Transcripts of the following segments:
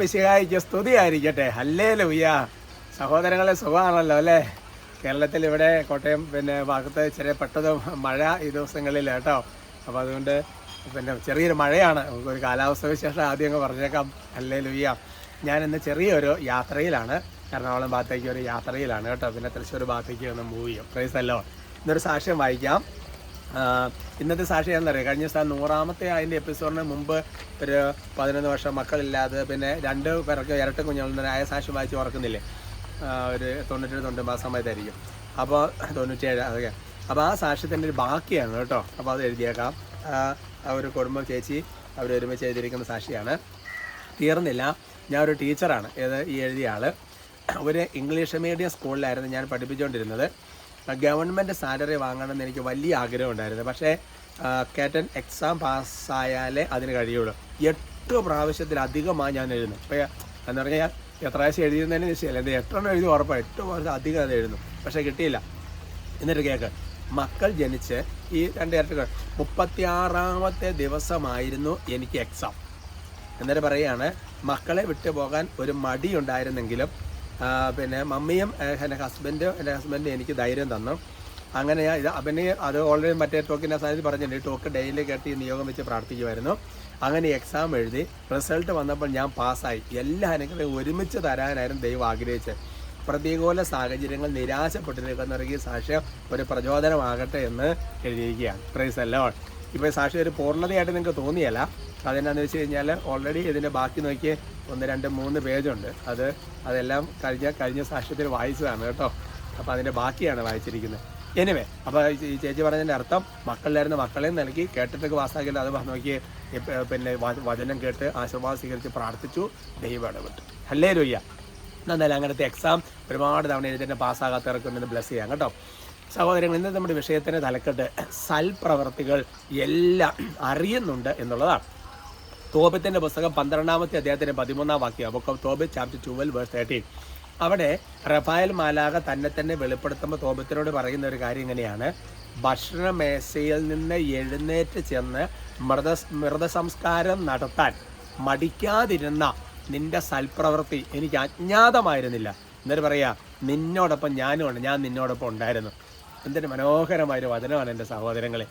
മിശിഹായിക്ക് സ്തുതിയായിരിക്കട്ടെ. ഹല്ലേ ലുയ്യ സഹോദരങ്ങളെ സുഖമാണല്ലോ അല്ലേ? കേരളത്തിൽ ഇവിടെ കോട്ടയം പിന്നെ ഭാഗത്ത് ചെറിയ പെട്ടത് മഴ ഈ ദിവസങ്ങളിൽ കേട്ടോ. അപ്പോൾ അതുകൊണ്ട് പിന്നെ ചെറിയൊരു മഴയാണ്. ഒരു കാലാവസ്ഥ വിശേഷം ആദ്യം അങ്ങ് പറഞ്ഞേക്കാം. അല്ലേ ഞാൻ ഇന്ന് ചെറിയൊരു യാത്രയിലാണ്. എറണാകുളം ഭാഗത്തേക്ക് ഒരു യാത്രയിലാണ് കേട്ടോ. പിന്നെ തൃശ്ശൂർ ഭാഗത്തേക്ക് ഒന്ന് മൂവ് ചെയ്യും. പ്രൈസ് അല്ലോ ഇന്നൊരു സാക്ഷ്യം വായിക്കാം. ഇന്നത്തെ സാക്ഷി എന്താ കഴിഞ്ഞ ദിവസം നൂറാമത്തെ അതിന്റെ എപ്പിസോഡിന് മുമ്പ് ഒരു പതിനൊന്ന് വർഷം മക്കളില്ലാതെ പിന്നെ രണ്ട് പേർക്ക് ഇരട്ട കുഞ്ഞുങ്ങൾ ആയ സാക്ഷി വായിച്ച് ഓർക്കുന്നില്ലേ ഒരു തൊണ്ണൂറ്റേഴ് തൊണ്ണൂറ്റൊമ്പത് സമയത്തായിരിക്കും. അപ്പോൾ തൊണ്ണൂറ്റേഴ് അതൊക്കെ. അപ്പോൾ ആ സാക്ഷ്യത്തിന്റെ ഒരു ബാക്കിയാണ് കേട്ടോ. അപ്പോൾ അത് എഴുതിയേക്കാം. ആ ഒരു കുടുംബം ചേച്ചി അവർ ഒരുമിച്ച് എഴുതിയിരിക്കുന്ന സാക്ഷിയാണ്. തീർന്നില്ല. ഞാൻ ഒരു ടീച്ചറാണ്. ഏത് ഈ എഴുതിയ ആൾ ഒരു ഇംഗ്ലീഷ് മീഡിയം സ്കൂളിലായിരുന്നു ഞാൻ പഠിപ്പിച്ചുകൊണ്ടിരുന്നത് ഗവൺമെന്റ് സാലറി വാങ്ങണമെന്ന് എനിക്ക് വലിയ ആഗ്രഹം ഉണ്ടായിരുന്നു. പക്ഷേ കേട്ടൻ എക്സാം പാസ്സായാലേ അതിന് കഴിയുള്ളൂ. എട്ട് പ്രാവശ്യത്തിലധികമാണ് ഞാൻ എഴുതുന്നത് അപ്പോൾ എന്ന് പറഞ്ഞാൽ എത്ര പ്രാവശ്യം എഴുതിയിരുന്നതിന് നിശ്ചയമില്ല എന്റെ എട്ടെണ്ണം എഴുതി ഉറപ്പാണ്. എട്ട് പ്രാവശ്യം അധികം അത് എഴുതുന്നു. പക്ഷേ കിട്ടിയില്ല. എന്നിട്ട് കേൾക്ക് മക്കൾ ജനിച്ച് ഈ രണ്ട് ഇരട്ടകൾ മുപ്പത്തിയാറാമത്തെ ദിവസമായിരുന്നു എനിക്ക് എക്സാം എന്നിട്ട് പറയുകയാണ് മക്കളെ വിട്ടു പോകാൻ ഒരു മടി ഉണ്ടായിരുന്നെങ്കിലും ആ, പിന്നെ മമ്മിയും എന്റെ ഹസ്ബൻഡും എന്റെ ഹസ്ബൻഡും എനിക്ക് ധൈര്യം തന്നു. അങ്ങനെ ഞാൻ ഇത് അവന് അത് ഓൾറെഡി മറ്റേ ടോക്കിന്റെ സാധ്യത പറഞ്ഞിട്ടുണ്ട് ഈ ടോക്ക് ഡെയിലി കേട്ട് നിയോഗം വെച്ച് പ്രാർത്ഥിക്കുമായിരുന്നു. അങ്ങനെ എക്സാം എഴുതി റിസൾട്ട് വന്നപ്പോൾ ഞാൻ പാസ്സായി. എല്ലാ അനുഗ്രഹവും ഒരുമിച്ച് തരാനായിരുന്നു ദൈവം ആഗ്രഹിച്ചത്. പ്രതികൂല സാഹചര്യങ്ങൾ നിരാശപ്പെട്ടിരിക്കുന്നവർക്ക് ഈ സാക്ഷ്യം ഒരു പ്രചോദനമാകട്ടെ എന്ന് എഴുതിയിരിക്കുകയാണ്. പ്രൈസ് അല്ലോൺ ഇപ്പോൾ സാക്ഷി ഒരു പൂർണതയായിട്ട് നിങ്ങൾക്ക് തോന്നിയല്ല. അതെന്നാന്ന് വെച്ച് കഴിഞ്ഞാൽ ഓൾറെഡി ഇതിന്റെ ബാക്കി നോക്കിയ ഒന്ന് രണ്ട് മൂന്ന് പേജുണ്ട് അത് അതെല്ലാം കഴിഞ്ഞ കഴിഞ്ഞ സാക്ഷ്യത്തിൽ വായിച്ചതാണ് കേട്ടോ. അപ്പോൾ അതിന്റെ ബാക്കിയാണ് വായിച്ചിരിക്കുന്നത്. എനിവേ അപ്പോൾ ഈ ചേച്ചി പറഞ്ഞതിന്റെ അർത്ഥം മക്കളിലായിരുന്ന മക്കളെയും നൽകി കേട്ടിട്ടൊക്കെ പാസ്സാക്കില്ല അത് നോക്കി പിന്നെ വചനം കേട്ട് ആശീർവാദം സ്വീകരിച്ച് പ്രാർത്ഥിച്ചു ദൈവം ഇടപെട്ടു. അല്ലേ രോയ്യ എന്നാലും അങ്ങനത്തെ എക്സാം ഒരുപാട് തവണ എഴുതിയിട്ട് പാസ്സാകാത്തവർക്ക് ഒന്ന് ബ്ലസ് ചെയ്യാം കേട്ടോ. സഹോദരങ്ങൾ ഇന്ന് നമ്മുടെ വിഷയത്തിന് തലക്കെട്ട്. സൽപ്രവർത്തികൾ എല്ലാം അറിയുന്നുണ്ട് എന്നുള്ളതാണ്. തോബത്തിന്റെ പുസ്തകം പന്ത്രണ്ടാമത്തെ അദ്ദേഹത്തിന്റെ പതിമൂന്നാം വാക്യം book of chapter twelve verse thirteen. അവിടെ റഫായൽ മാലാക തന്നെ തന്നെ വെളിപ്പെടുത്തുമ്പോൾ തോബത്തിനോട് പറയുന്ന ഒരു കാര്യം ഇങ്ങനെയാണ്. ഭക്ഷണമേശയിൽ നിന്ന് എഴുന്നേറ്റ് ചെന്ന് മൃത മൃതസംസ്കാരം നടത്താൻ മടിക്കാതിരുന്ന നിന്റെ സൽപ്രവൃത്തി എനിക്ക് അജ്ഞാതമായിരുന്നില്ല. എന്നിട്ട് പറയാ നിന്നോടൊപ്പം ഞാനും ഉണ്ട് ഞാൻ നിന്നോടൊപ്പം ഉണ്ടായിരുന്നു. എന്തൊരു മനോഹരമായൊരു വചനമാണ് എന്റെ സഹോദരങ്ങളെ.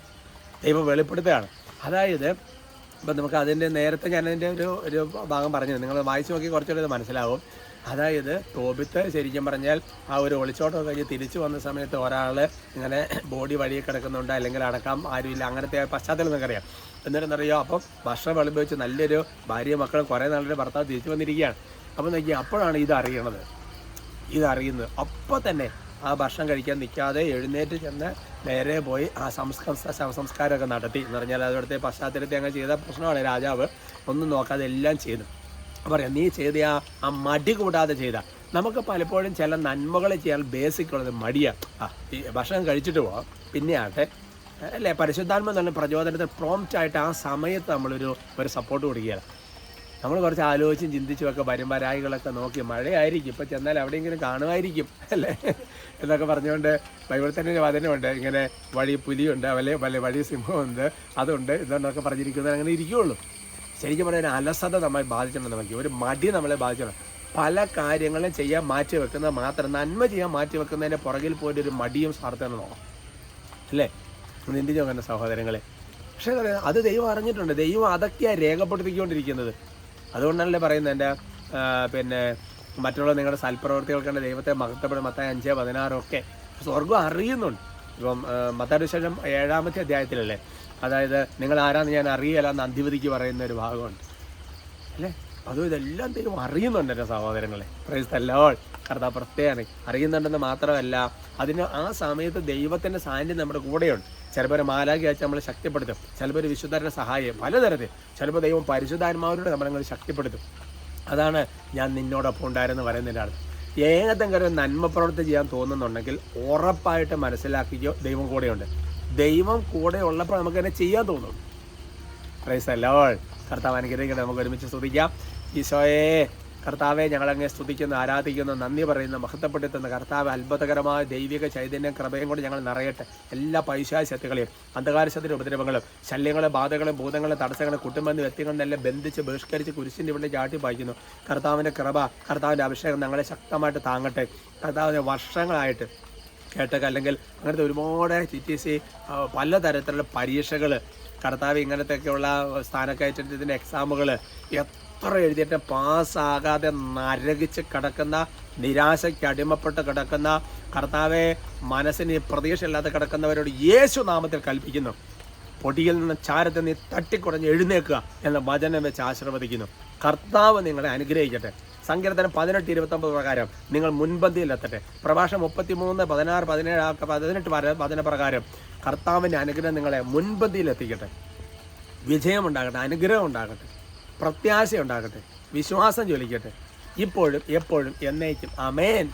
ദൈവം വെളിപ്പെടുത്തുകയാണ്. അതായത് ഇപ്പം നമുക്ക് അതിന്റെ നേരത്തെ ഞാൻ അതിന്റെ ഒരു ഒരു ഭാഗം പറഞ്ഞു നിങ്ങൾ വായിച്ചു നോക്കി കുറച്ചുകൂടെ ഇത് മനസ്സിലാവും. അതായത് തോപിത്ത് ശരിക്കും പറഞ്ഞാൽ ആ ഒരു ഒളിച്ചോട്ടം കഴിഞ്ഞ് തിരിച്ചു വന്ന സമയത്ത് ഒരാൾ ഇങ്ങനെ ബോഡി വഴിയെ കിടക്കുന്നുണ്ട് അല്ലെങ്കിൽ അടക്കാം ആരുമില്ല അങ്ങനത്തെ പശ്ചാത്തലം നിങ്ങൾക്കറിയാം എന്നിട്ടെന്നറിയോ അപ്പം ഭക്ഷണം വിളിപ്പിച്ച് നല്ലൊരു ഭാര്യ മക്കളും കുറേ നാളൊരു ഭർത്താവ് തിരിച്ചു വന്നിരിക്കുകയാണ്. അപ്പം നോക്കി അപ്പോഴാണ് ഇത് അറിയണത് ഇതറിയുന്നത്. അപ്പോൾ തന്നെ ആ ഭക്ഷണം കഴിക്കാൻ നിൽക്കാതെ എഴുന്നേറ്റ് ചെന്ന് നേരെ പോയി ആ സംസ്കാര ശവസംസ്കാരമൊക്കെ നടത്തി എന്ന് പറഞ്ഞാൽ അവിടുത്തെ പശ്ചാത്തലത്തെ അങ്ങ് ചെയ്ത പ്രശ്നമാണ് രാജാവ്. ഒന്നും നോക്കാതെ എല്ലാം ചെയ്തു. പറയാം നീ ചെയ്ത ആ ആ മടി കൂടാതെ ചെയ്ത. നമുക്ക് പലപ്പോഴും ചില നന്മകൾ ചെയ്യാൻ ബേസിക് ഉള്ളത് മടിയാണ് ആ ഈ ഭക്ഷണം കഴിച്ചിട്ട് പോവാം. പിന്നെ ആട്ടെ അല്ലേ? പരിശുദ്ധാത്മ തന്നെ പ്രചോദനത്തിന് പ്രോംപ്റ്റ് ആയിട്ട് ആ സമയത്ത് നമ്മളൊരു ഒരു സപ്പോർട്ട് കൊടുക്കുകയാണ്. നമ്മൾ കുറച്ച് ആലോചിച്ചും ചിന്തിച്ചും ഒക്കെ പരമ്പരാഗികളൊക്കെ നോക്കി മഴയായിരിക്കും. ഇപ്പം ചെന്നാൽ എവിടെയെങ്കിലും കാണുമായിരിക്കും അല്ലേ? എന്നൊക്കെ പറഞ്ഞുകൊണ്ട് ബൈബിൾ തന്നെ ഒരു വചനമുണ്ട്. ഇങ്ങനെ വഴി പുലിയുണ്ട് അല്ലെ വല്ല വഴി സിംഹമുണ്ട് അതുണ്ട് ഇതുകൊണ്ടൊക്കെ പറഞ്ഞിരിക്കുന്നത് അങ്ങനെ ഇരിക്കുകയുള്ളൂ ശരിക്കും പറഞ്ഞാൽ ഒരു അലസത നമ്മളെ ബാധിച്ചിട്ടുണ്ട് നമുക്ക്. ഒരു മടി നമ്മളെ ബാധിച്ചിട്ടുണ്ട്. പല കാര്യങ്ങളും ചെയ്യാൻ മാറ്റി വെക്കുന്നത് മാത്രം നന്മ ചെയ്യാൻ മാറ്റി വെക്കുന്നതിന്റെ പുറകിൽ പോയിട്ട് ഒരു മടിയും സ്വാർത്ഥനോ അല്ലേ? ചിന്തിച്ചു നോക്കുന്ന സഹോദരങ്ങളെ. പക്ഷേ അത് ദൈവം അറിഞ്ഞിട്ടുണ്ട്. ദൈവം അതൊക്കെയാണ് രേഖപ്പെടുത്തിക്കൊണ്ടിരിക്കുന്നത്. അതുകൊണ്ടല്ലേ പറയുന്നത് എന്റെ പിന്നെ മറ്റുള്ള നിങ്ങളുടെ സൽപ്രവർത്തികൾക്കാണ് ദൈവത്തെ മഹത്വപ്പെടും. മത്തായി അഞ്ച് പതിനാറൊക്കെ സ്വർഗം അറിയുന്നുണ്ട്. ഇപ്പം മത്തായുടെ ശേഷം ഏഴാമത്തെ അധ്യായത്തിലല്ലേ? അതായത് നിങ്ങൾ ആരാന്ന് ഞാൻ അറിയില്ല എന്ന് അന്തിപതിക്ക് പറയുന്ന ഒരു ഭാഗമുണ്ട്. അല്ലേ? അതും ഇതെല്ലാം ദൈവം അറിയുന്നുണ്ട് എന്റെ സഹോദരങ്ങളെ. പ്രൈസ് തല്ലോൾ കർത്താവ് പ്രത്യേകമാണ് അറിയുന്നുണ്ടെന്ന് മാത്രമല്ല അതിന് ആ സമയത്ത് ദൈവത്തിന്റെ സാന്നിധ്യം നമ്മുടെ കൂടെയുണ്ട്. ചിലപ്പോൾ മാലാഖി അയച്ച് നമ്മളെ ശക്തിപ്പെടുത്തും. ചിലപ്പോൾ ഒരു വിശുദ്ധരുടെ സഹായം പലതരത്തിൽ. ചിലപ്പോൾ ദൈവം പരിശുദ്ധാത്മാവിലൂടെ നമ്മളെ ശക്തിപ്പെടുത്തും. അതാണ് ഞാൻ നിന്നോടൊപ്പം ഉണ്ടായിരുന്നു പറയുന്നതിന്റെ അർത്ഥം. ഒരു നന്മ പ്രവർത്തി ചെയ്യാൻ തോന്നുന്നുണ്ടെങ്കിൽ ഉറപ്പായിട്ട് മനസ്സിലാക്കിക്കോ ദൈവം കൂടെയുണ്ട്. ദൈവം കൂടെ ഉള്ളപ്പോൾ നമുക്ക് തന്നെ ചെയ്യാൻ തോന്നും. പ്രൈസ് കർത്താവ് അനുഗ്രഹിക്കട്ടെ നമുക്ക് ഒരുമിച്ച് ശ്രദ്ധിക്കാം ഈശോയെ കർത്താവെ ഞങ്ങളങ്ങെ സ്തുതിക്കുന്നു ആരാധിക്കുന്നു നന്ദി പറയുന്നു. മഹത്വപ്പെടുത്തുന്ന കർത്താവ് അത്ഭുതകരമായ ദൈവിക ചൈതന്യം കൃപയും കൊണ്ട് ഞങ്ങൾ നിറയട്ടെ. എല്ലാ പൈശാശക്തികളെയും അന്ധകാരശത്തിന്റെ ഉപദ്രവങ്ങളും ശല്യങ്ങളും ബാധകളും ഭൂതങ്ങളും തടസ്സങ്ങളും കുട്ടുമെന്ന് വ്യക്തികളെല്ലാം ബന്ധിച്ച് ബഹിഷ്കരിച്ച് കുരിശിന്റെ ഇവിടെ ചാട്ടി പായിക്കുന്നു കർത്താവിന്റെ കൃപ കർത്താവിന്റെ അഭിഷേകം ഞങ്ങളെ ശക്തമായിട്ട് താങ്ങട്ടെ. കർത്താവിന്റെ വർഷങ്ങളായിട്ട് കേട്ടൊക്കെ. അല്ലെങ്കിൽ അങ്ങനത്തെ ഒരുപാട് ടി ടി സി പലതരത്തിലുള്ള പരീക്ഷകൾ കർത്താവ് ഇങ്ങനത്തെയൊക്കെയുള്ള സ്ഥാനക്കയറ്റത്തിന്റെ എക്സാമുകൾ എത്ര എഴുതിയിട്ട് പാസ്സാകാതെ നരകിച്ച് കിടക്കുന്ന നിരാശയ്ക്ക് അടിമപ്പെട്ട് കിടക്കുന്ന കർത്താവെ മനസ്സിന് പ്രതീക്ഷയില്ലാതെ കിടക്കുന്നവരോട് യേശു നാമത്തിൽ കൽപ്പിക്കുന്നു. പൊടിയിൽ നിന്ന് ചാരത്തെ നീ തട്ടിക്കുറഞ്ഞ് എഴുന്നേക്കുക എന്ന വചനം വെച്ച് ആശീർവദിക്കുന്നു. കർത്താവ് നിങ്ങളെ അനുഗ്രഹിക്കട്ടെ. സങ്കീർത്തനം പതിനെട്ട് ഇരുപത്തൊമ്പത് പ്രകാരം നിങ്ങൾ മുൻപന്തിയിലെത്തട്ടെ പ്രഭാഷണം മുപ്പത്തിമൂന്ന് പതിനാറ് പതിനേഴ് പതിനെട്ട് വരെ പ്രകാരം കർത്താവിന്റെ അനുഗ്രഹം നിങ്ങളെ മുൻപന്തിയിലെത്തിക്കട്ടെ വിജയമുണ്ടാകട്ടെ അനുഗ്രഹം ഉണ്ടാകട്ടെ. പ്രത്യാശ ഉണ്ടാകട്ടെ വിശ്വാസം ജ്വലിക്കട്ടെ. ഇപ്പോഴും എപ്പോഴും എന്നേക്കും. അമേൻ